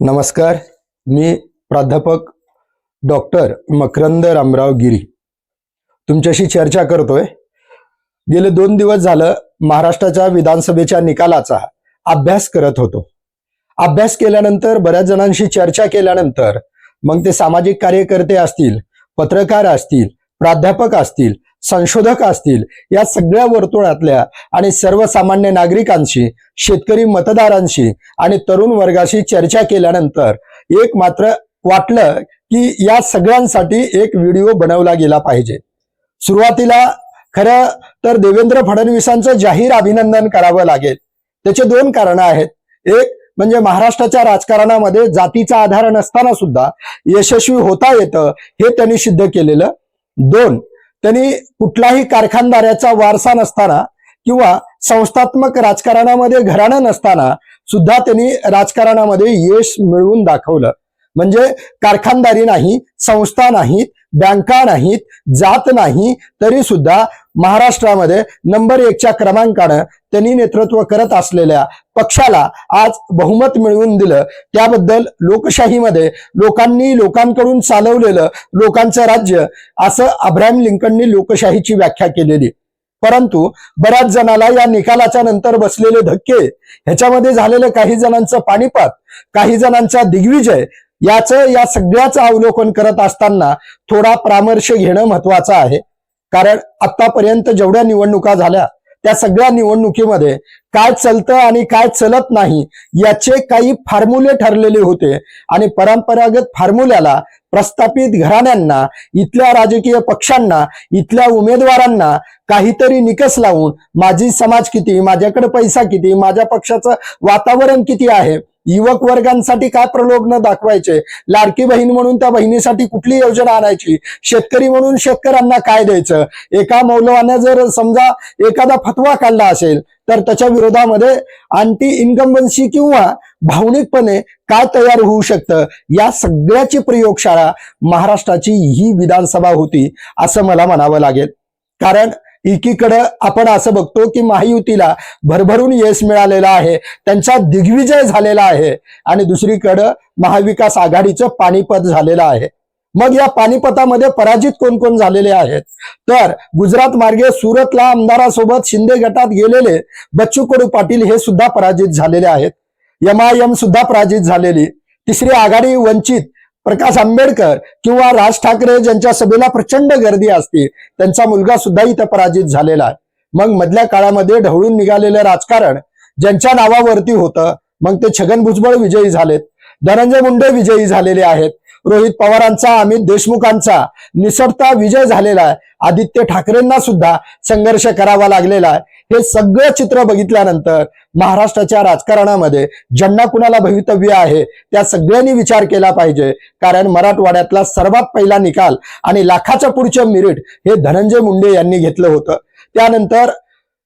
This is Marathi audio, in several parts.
नमस्कार मी प्राध्यापक डॉक्टर मकरंद रामराव गिरी. तुमच्याशी चर्चा करतोय. गेले दोन दिवस झालं महाराष्ट्राच्या विधानसभेच्या निकालाचा अभ्यास करत होतो. अभ्यास केल्यानंतर बऱ्याच जणांशी चर्चा केल्यानंतर मग ते सामाजिक कार्यकर्ते असतील पत्रकार असतील प्राध्यापक असतील संशोधक असतील. या सगळ्या वर्तुळातल्या आणि सर्वसामान्य नागरिकांशी शेतकरी मतदारांशी आणि तरुण वर्गाशी चर्चा केल्यानंतर एक मात्र वाटलं की या सगळ्यांसाठी एक व्हिडिओ बनवला गेला पाहिजे. सुरुवातीला खरं तर देवेंद्र फडणवीसांचं जाहीर अभिनंदन करावं लागेल. त्याचे दोन कारण आहेत. एक म्हणजे महाराष्ट्राच्या राजकारणामध्ये जातीचा आधार नसताना सुद्धा यशस्वी होता येतं हे त्यांनी सिद्ध केलेलं. दोन त्यांनी कुठलाही कारखानदाराचा वारसा नसताना किंवा संस्थात्मक राजकारणामध्ये घराणं नसताना सुद्धा त्यांनी राजकारणामध्ये यश मिळवून दाखवलं. म्हणजे कारखानदारी नाही संस्था नाहीत बँका नाहीत जात नाही तरी सुद्धा महाराष्ट्रामध्ये नंबर एकच्या क्रमांकानं त्यांनी नेतृत्व करत असलेल्या पक्षाला आज बहुमत मिळवून दिलं. त्याबद्दल लोकशाहीमध्ये लोकांनी लोकांकडून चालवलेलं लोकांचं राज्य असं अब्राहम लिंकननी लोकशाहीची व्याख्या केलेली. परंतु बऱ्याच जणाला या निकालाच्या नंतर बसलेले धक्के ह्याच्यामध्ये झालेलं काही जणांचं पाणीपात काही जणांचा दिग्विजय याचं या सगळ्याचं अवलोकन करत असताना थोडा परामर्श घेणं महत्वाचं आहे. कारण आतापर्यंत जेवढ्या निवडणुका झाल्या त्या सगळ्या निवडणुकीमध्ये काय चलतं आणि काय चलत नाही याचे काही फॉर्म्युले ठरलेले होते. आणि परंपरागत फॉर्म्युल्याला प्रस्थापित घराण्यांना इथल्या राजकीय पक्षांना इथल्या उमेदवारांना काहीतरी निकस लावून माझी समाज किती? माझ्याकडे पैसा किती? माझ्या पक्षाचं वातावरण किती आहे? युवक वर्गांसाठी काय प्रलोभन दाखवायचे? लाडकी बहीण म्हणून त्या बहिणीसाठी कुठली योजना आणायची? शेतकरी म्हणून शेतकऱ्यांना काय द्यायचं? एका मौलवानं जर समजा एखादा फतवा काढला असेल तर त्याच्या विरोधामध्ये अँटी इन्कम्बन्सी किंवा भावनिकपणे काय तयार होऊ शकतं? या सगळ्याची प्रयोगशाळा महाराष्ट्राची ही विधानसभा होती असं मला म्हणावं लागेल. कारण एकीकडं आपण असं बघतो की महायुतीला भरभरून यश मिळालेलं आहे त्यांचा दिग्विजय झालेला आहे आणि दुसरीकडं महाविकास आघाडीचं पानिपत झालेलं आहे. मग या पानिपतामध्ये पराजित कोण कोण झालेले आहेत? तर गुजरात मार्गे सुरतला आमदारासोबत शिंदे गटात गेलेले बच्चू कडू पाटील हे सुद्धा पराजित झालेले आहेत. एम आय एम सुद्धा पराजित झालेली. तिसरी आघाडी वंचित प्रकाश आंबेडकर किंवा राज ठाकरे ज्यांच्या सभेला प्रचंड गर्दी असते त्यांचा मुलगा सुद्धा इथं पराजित झालेला आहे. मग मधल्या काळामध्ये ढवळून निघालेलं राजकारण ज्यांच्या नावावरती होतं मग ते छगन भुजबळ विजयी झालेत धनंजय मुंडे विजयी झालेले आहेत रोहित पवारांचा अमित देशमुखांचा निसटता विजय झालेला आहे. आदित्य ठाकरेंना सुद्धा संघर्ष करावा लागलेला आहे. हे सगळं चित्र बघितल्यानंतर महाराष्ट्राच्या राजकारणामध्ये ज्यांना कुणाला भवितव्य आहे त्या सगळ्यांनी विचार केला पाहिजे. कारण मराठवाड्यातला सर्वात पहिला निकाल आणि लाखाच्या पुढचं मिरिट हे धनंजय मुंडे यांनी घेतलं होतं. त्यानंतर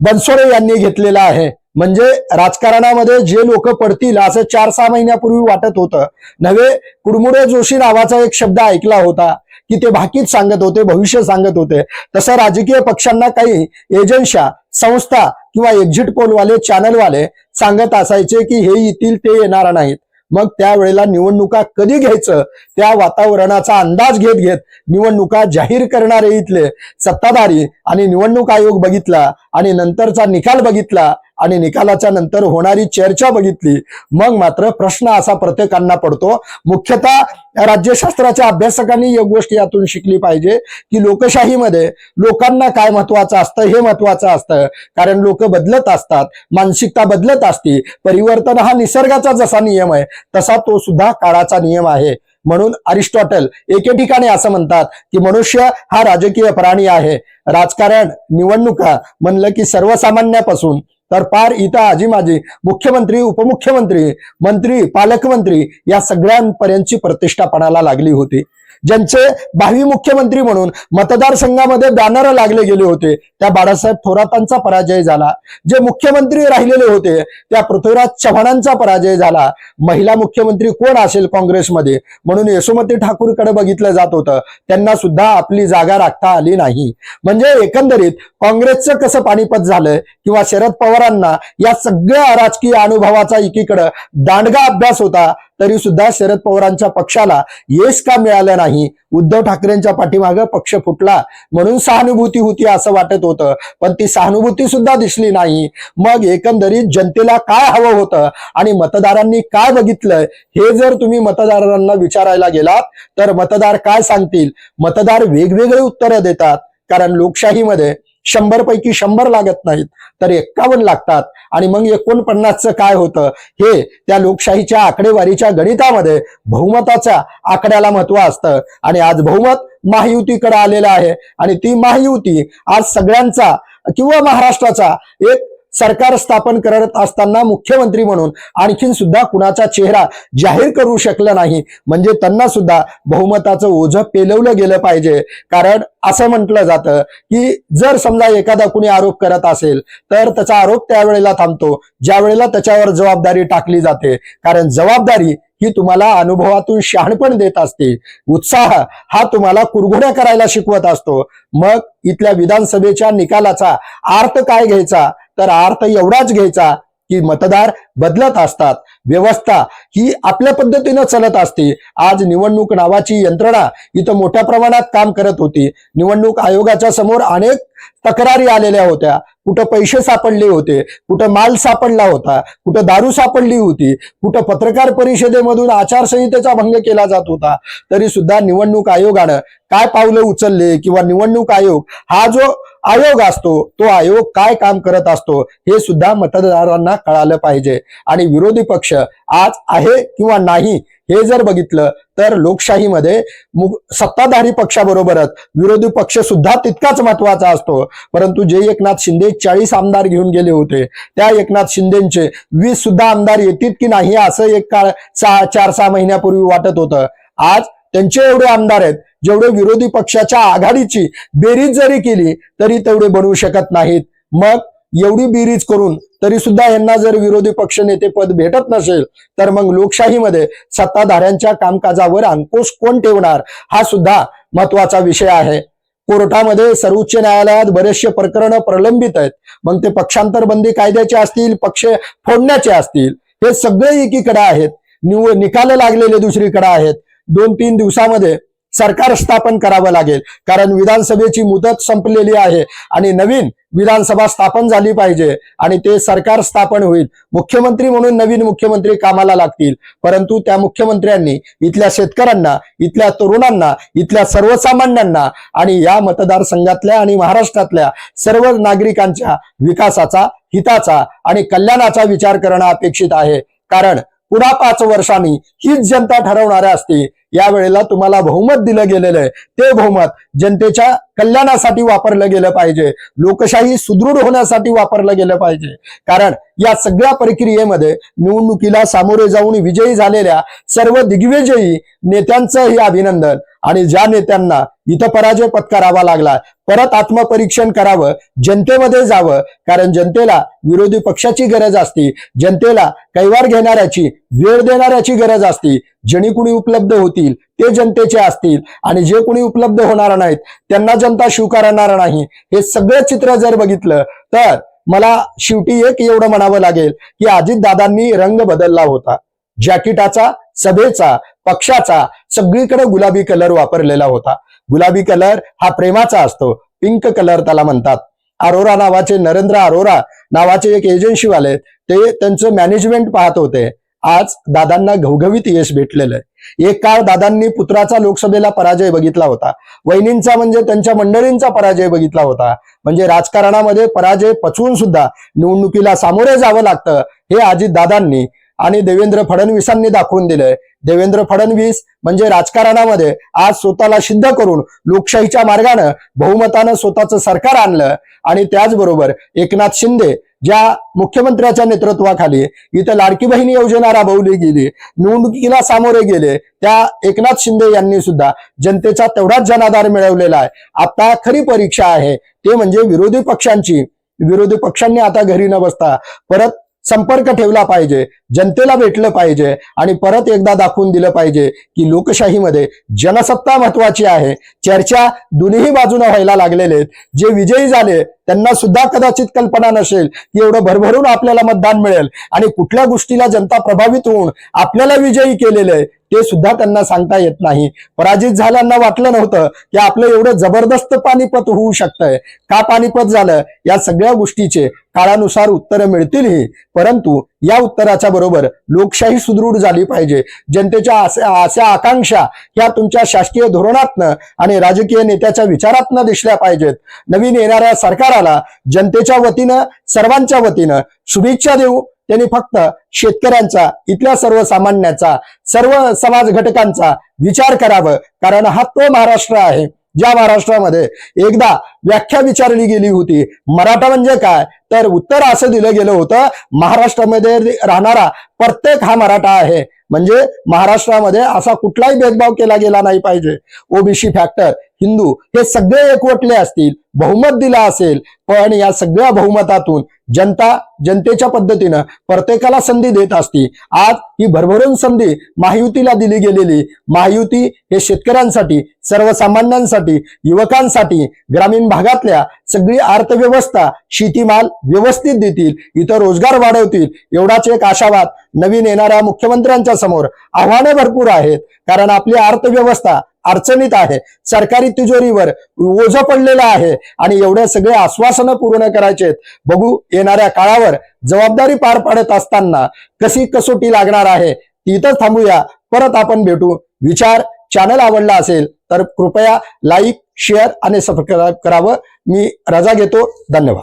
बनसोडे यांनी घेतलेलं आहे. म्हणजे राजकारणामध्ये जे लोक पडतील असं चार सहा महिन्यापूर्वी वाटत होतं. नव्हे कुडमुडे जोशी नावाचा एक शब्द ऐकला होता की ते भाकीत सांगत होते भविष्य सांगत होते. तसं राजकीय पक्षांना काही एजन्शा संस्था किंवा एक्झिट पोलवाले चॅनलवाले सांगत असायचे की हे येतील ते येणार नाहीत. मग त्यावेळेला निवडणुका कधी घ्यायचं त्या वातावरणाचा अंदाज घेत घेत निवडणुका जाहीर करणारे इथले सत्ताधारी आणि निवडणूक आयोग बघितला आणि नंतरचा निकाल बघितला आणि निकालाच्या नंतर होणारी चर्चा बघितली. मग मात्र प्रश्न असा प्रत्येकांना पडतो. मुख्यतः राज्यशास्त्राच्या अभ्यासकांनी एक गोष्ट यातून शिकली पाहिजे की लोकशाहीमध्ये लोकांना काय महत्वाचं असतं हे महत्वाचं असतं. कारण लोक बदलत असतात मानसिकता बदलत असते परिवर्तन हा निसर्गाचा जसा नियम आहे तसा तो सुद्धा काळाचा नियम आहे. म्हणून अरिस्टॉटल एके ठिकाणी असं म्हणतात की मनुष्य हा राजकीय प्राणी आहे. राजकारण निवडणुका म्हणलं की सर्वसामान्यापासून तर पार इथं आजी माझी मुख्यमंत्री उपमुख्यमंत्री मंत्री पालकमंत्री या सगळ्यांपर्यंतची प्रतिष्ठा पणाला लागली होती. ज्यांचे भावी मुख्यमंत्री म्हणून मतदारसंघामध्ये बॅनर लागले गेले होते त्या बाळासाहेब थोरातांचा पराजय झाला. जे मुख्यमंत्री राहिलेले होते त्या पृथ्वीराज चव्हाणांचा पराजय झाला. महिला मुख्यमंत्री कोण असेल काँग्रेसमध्ये? म्हणून यशोमती ठाकूरकडे बघितलं जात होतं त्यांना सुद्धा आपली जागा राखता आली नाही. म्हणजे एकंदरीत काँग्रेसचं कसं पाणीपत झालं किंवा शरद पवारांना या सगळ्या राजकीय अनुभवाचा एकीकडं दांडगा अभ्यास होता तरी सुद्धा शरद पवारांच्या पक्षाला यश का मिळालं नाही? उद्धव ठाकरेंच्या पाठीमागं पक्ष फुटला. म्हणून सहानुभूती होती असं वाटत होतं. पण ती सहानुभूती सुद्धा दिसली नाही. मग एकंदरीत जनतेला काय हवं होतं? आणि मतदारांनी काय बघितलंय हे जर तुम्ही मतदारांना विचारायला गेलात तर मतदार काय सांगतील? मतदार वेगवेगळे उत्तरं देतात. कारण लोकशाहीमध्ये शंभर पैकी शंभर लागत नाहीत तर एक्कावन्न लागतात. आणि मग एकोणपन्नासचं काय होतं? हे त्या लोकशाहीच्या आकडेवारीच्या गणितामध्ये बहुमताच्या आकड्याला महत्त्व असतं. आणि आज बहुमत महायुतीकडे आलेलं आहे. आणि ती महायुती आज सगळ्यांचा किंवा महाराष्ट्राचा एक सरकार स्थापन करत असताना मुख्यमंत्री म्हणून आणखीन सुद्धा कुणाचा चेहरा जाहीर करू शकला नाही. म्हणजे त्यांना सुद्धा बहुमताचं ओझं पेलवलं गेलं पाहिजे. कारण असं म्हटलं जातं की जर समजा एखादा कुणी आरोप करत असेल तर त्याचा आरोप त्यावेळेला थांबतो. ज्या वेळेला त्याच्यावर जबाबदारी टाकली जाते. कारण जबाबदारी ही तुम्हाला अनुभवातून शहाणपण देत असते. उत्साह हा तुम्हाला कुरघोड्या करायला शिकवत असतो. मग इथल्या विधानसभेच्या निकालाचा अर्थ काय घ्यायचा? तर अर्थ एवढाच घ्यायचा की मतदार बदलत असतात. व्यवस्था ही आपल्या पद्धतीनं चालत असते. आज निवडणूक नावाची यंत्रणा इथं मोठ्या प्रमाणात काम करत होती. निवडणूक आयोगाच्या समोर अनेक तक्रारी आलेल्या होत्या. कुठं पैसे सापडले होते कुठं माल सापडला होता कुठं दारू सापडली होती कुठं पत्रकार परिषदेमधून आचारसंहितेचा भंग केला जात होता. तरी सुद्धा निवडणूक आयोगानं काय पावलं उचलले किंवा निवडणूक आयोग हा जो आयोग असतो तो आयोग काय काम करत असतो हे सुद्धा मतदारांना कळालं पाहिजे. आणि विरोधी पक्ष आज आहे किंवा नाही हे जर बघितलं तर लोकशाहीमध्ये सत्ताधारी पक्षाबरोबरच विरोधी पक्ष सुद्धा तितकाच महत्त्वाचा असतो. परंतु जे एकनाथ शिंदे चाळीस आमदार घेऊन गेले होते त्या एकनाथ शिंदेचे वीस सुद्धा आमदार येतील की नाही असं एक काळ सहा चार सहा महिन्यापूर्वी वाटत होतं. आज त्यांचे एवढे आमदार आहेत जेवढे विरोधी पक्षाच्या आघाडीची बेरीज जरी केली तरी तेवढे बनवू शकत नाहीत. मग एवढी बेरीज करून तरी सुद्धा यांना जर विरोधी पक्ष नेते पद भेटत नसेल तर मग लोकशाहीमध्ये सत्ताधाऱ्यांच्या कामकाजावर अंकुश कोण ठेवणार हा सुद्धा महत्त्वाचा विषय आहे. कोर्टामध्ये सर्वोच्च न्यायालयात बरेचसे प्रकरण प्रलंबित आहेत. मग ते पक्षांतर बंदी कायद्याचे असतील पक्ष फोडण्याचे असतील हे सगळे एकीकडे आहेत. निव निकाल लागलेले दुसरीकडे आहेत. दोन तीन दिवसामध्ये सरकार स्थापन करावं लागेल. कारण विधानसभेची मुदत संपलेली आहे आणि नवीन विधानसभा स्थापन झाली पाहिजे आणि ते सरकार स्थापन होईल. मुख्यमंत्री म्हणून नवीन मुख्यमंत्री कामाला लागतील. परंतु त्या मुख्यमंत्र्यांनी इथल्या शेतकऱ्यांना इथल्या तरुणांना इथल्या सर्वसामान्यांना आणि या मतदारसंघातल्या आणि महाराष्ट्रातल्या सर्व नागरिकांच्या विकासाचा हिताचा आणि कल्याणाचा विचार करणं अपेक्षित आहे. कारण पुढा पाच वर्षांनी हीच जनता ठरवणार असते यावेळेला तुम्हाला बहुमत दिलं गेलेलं आहे. ते बहुमत जनतेच्या कल्याणासाठी वापरलं गेलं पाहिजे. लोकशाही सुदृढ होण्यासाठी वापरलं गेलं पाहिजे. कारण या सगळ्या प्रक्रियेमध्ये निवडणुकीला सामोरे जाऊन विजयी झालेल्या सर्व दिग्विजयी नेत्यांचंही अभिनंदन. आणि ज्या नेत्यांना इथं पराजय पत्करावा लागला परत आत्मपरीक्षण करावं जनतेमध्ये जावं कारण जनतेला विरोधी पक्षाची गरज असते जनतेला कैवार घेणाऱ्याची वेळ देणाऱ्याची गरज असते जणी कुणी उपलब्ध होतील ते जनतेचे असतील आणि जे कुणी उपलब्ध होणार नाहीत त्यांना जनता स्वीकारणार नाही हे सगळं चित्र जर बघितलं तर मला शेवटी एक एवढं म्हणावं लागेल की अजितदादांनी रंग बदलला होता. जॅकेटाचा सभेचा पक्षाचा सगळीकडे गुलाबी कलर वापरलेला होता. गुलाबी कलर हा प्रेमाचा असतो पिंक कलर त्याला म्हणतात. अरोरा नावाचे नरेंद्र अरोरा नावाचे एक एजन्सीवाले ते त्यांचं मॅनेजमेंट पाहत होते. आज दादांना घवघवीत यश भेटलेलं आहे एक काळ दादांनी पुत्राचा लोकसभेला पराजय बघितला होता. वहिनींचा म्हणजे त्यांच्या मंडळींचा पराजय बघितला होता. म्हणजे राजकारणामध्ये पराजय पचवून सुद्धा निवडणुकीला सामोरे जावं लागतं हे अजित दादांनी आणि देवेंद्र फडणवीसांनी दाखवून दिलंय. देवेंद्र फडणवीस म्हणजे राजकारणामध्ये आज स्वतःला सिद्ध करून लोकशाहीच्या मार्गानं बहुमतानं स्वतःचं सरकार आणलं आणि त्याचबरोबर एकनाथ शिंदे ज्या मुख्यमंत्र्याच्या नेतृत्वाखाली इथं लाडकी बहिणी योजना राबवली गेली निवडणुकीला सामोरे गेले त्या एकनाथ शिंदे यांनी सुद्धा जनतेचा तेवढाच जनाधार मिळवलेला आहे. आता खरी परीक्षा आहे. ते म्हणजे विरोधी पक्षांची विरोधी पक्षांनी आता घरी न बसता परत संपर्क ठेवला पाहिजे जनतेला भेटलं पाहिजे आणि परत एकदा दाखवून दिलं पाहिजे की लोकशाहीमध्ये जनसत्ता महत्वाची आहे. चर्चा दोन्ही बाजूने व्हायला लागलेले आहेत. जे विजयी झाले त्यांना सुद्धा कदाचित कल्पना नसेल की एवढं भरभरून आपल्याला मतदान मिळेल. आणि कुठल्या गोष्टीला जनता प्रभावित होऊन आपल्याला विजयी केलेलं आहे ते सुद्धा त्यांना सांगता येत नाही. पराजित झाल्यांना वाटलं नव्हतं की आपलं एवढं जबरदस्त पानिपत होऊ शकतंय. का पानिपत झालं? या सगळ्या गोष्टीचे काळानुसार उत्तरं मिळतीलही. परंतु या उत्तराच्या बरोबर लोकशाही सुदृढ झाली पाहिजे. जनतेच्या अशा आकांक्षा या तुमच्या शासकीय धोरणातनं आणि राजकीय नेत्याच्या विचारातनं दिसल्या पाहिजेत. नवीन येणाऱ्या सरकाराला जनतेच्या वतीनं सर्वांच्या वतीनं शुभेच्छा देऊ. त्यांनी फक्त शेतकऱ्यांचा इथल्या सर्वसामान्याचा सर्व समाज घटकांचा विचार करावं. कारण हा तो महाराष्ट्र आहे. ज्या महाराष्ट्रामध्ये एकदा व्याख्या विचारली गेली होती मराठा म्हणजे काय? तर उत्तर असं दिलं गेलं होतं महाराष्ट्रामध्ये राहणारा प्रत्येक हा मराठा आहे. म्हणजे महाराष्ट्रामध्ये असा कुठलाही भेदभाव केला गेला नाही पाहिजे. ओबीसी फॅक्टर हिंदू हे सगळे एकवटले असतील बहुमत दिला असेल पण या सगळ्या बहुमतातून जनता जनतेच्या पद्धतीनं प्रत्येकाला संधी देत असती. आज ही भरभरून संधी महायुतीला दिली गेलेली. महायुती हे शेतकऱ्यांसाठी सर्वसामान्यांसाठी युवकांसाठी ग्रामीण भागातल्या सगळी अर्थव्यवस्था शेतीमाल व्यवस्थित देतील इथं रोजगार वाढवतील एवढाच एक आशावाद नवीन येणाऱ्या मुख्यमंत्र्यांच्या समोर आव्हाने भरपूर आहेत. कारण आपली अर्थव्यवस्था अडचणीत आहे. सरकारी तिजोरीवर ओझं पडलेलं आहे. आणि एवढे सगळे आश्वासनं पूर्ण करायचे बघू येणाऱ्या काळावर जबाबदारी पार पाडत असताना कशी कसोटी लागणार आहे ती इथंच थांबूया. परत आपण भेटू. विचार चॅनल आवडला असेल तर कृपया लाईक शेअर आणि सबस्क्राईब करावं. मी रजा घेतो. धन्यवाद.